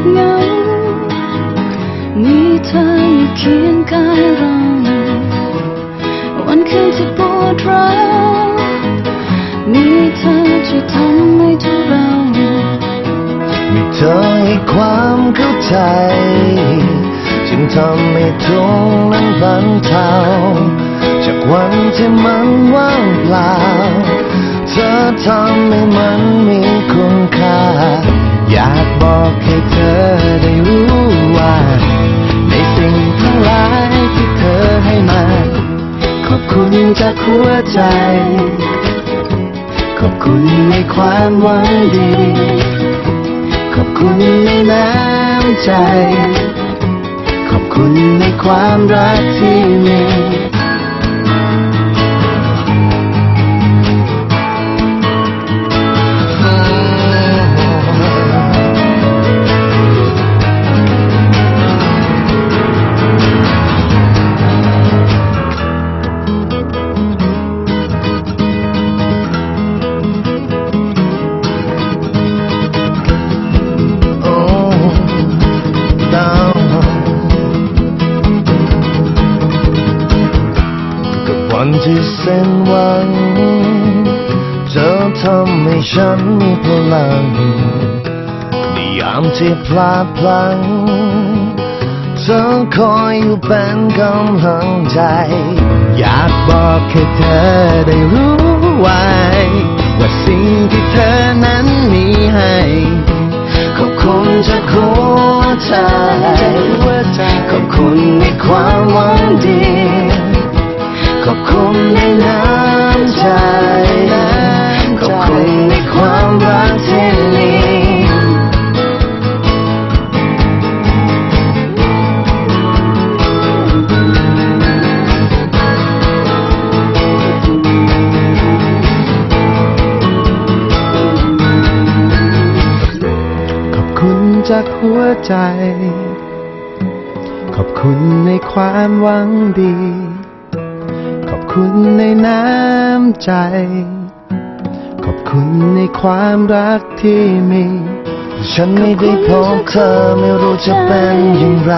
บเหงา มีเธออยู่เคียงกายเรา วันคืนที่ปวดร้าวมีเธอช่วยทำให้ทุกเรา มีเธอให้ความเข้าใจ จึงทำให้ทุกนั้นบรรเทาจากวันที่มันว่างเปล่า เธอทำให้มันมีคุณค่า อยากบอกให้เธอได้รู้ว่า ในสิ่งทั้งหลายที่เธอให้มา ขอบคุณจากหัวใจ ขอบคุณในความหวังดี ขอบคุณในน้ำใจ ขอบคุณในความรักที่มี วันที่เส้นหวัง เธอทำให้ฉันมีพลังในยามที่พลาดพลั้งเธอคอยอยู่เป็นกำลังใจ อยากบอกให้เธอได้รู้ไว้ ว่าสิ่งที่เธอนั้นมีให้ขอบคุณจากหัวใจขอบคุณในความหวังดี บคุณในน้ำใจ ขอบคุณในความรักที่มีขอบคุณจากหัวใจ ขอบคุณในความหวังดี คุณในน้ำใจ ขอบคุณในความรักที่มี ฉันไม่ได้พบเธอไม่รู้จะเป็นอย่างไร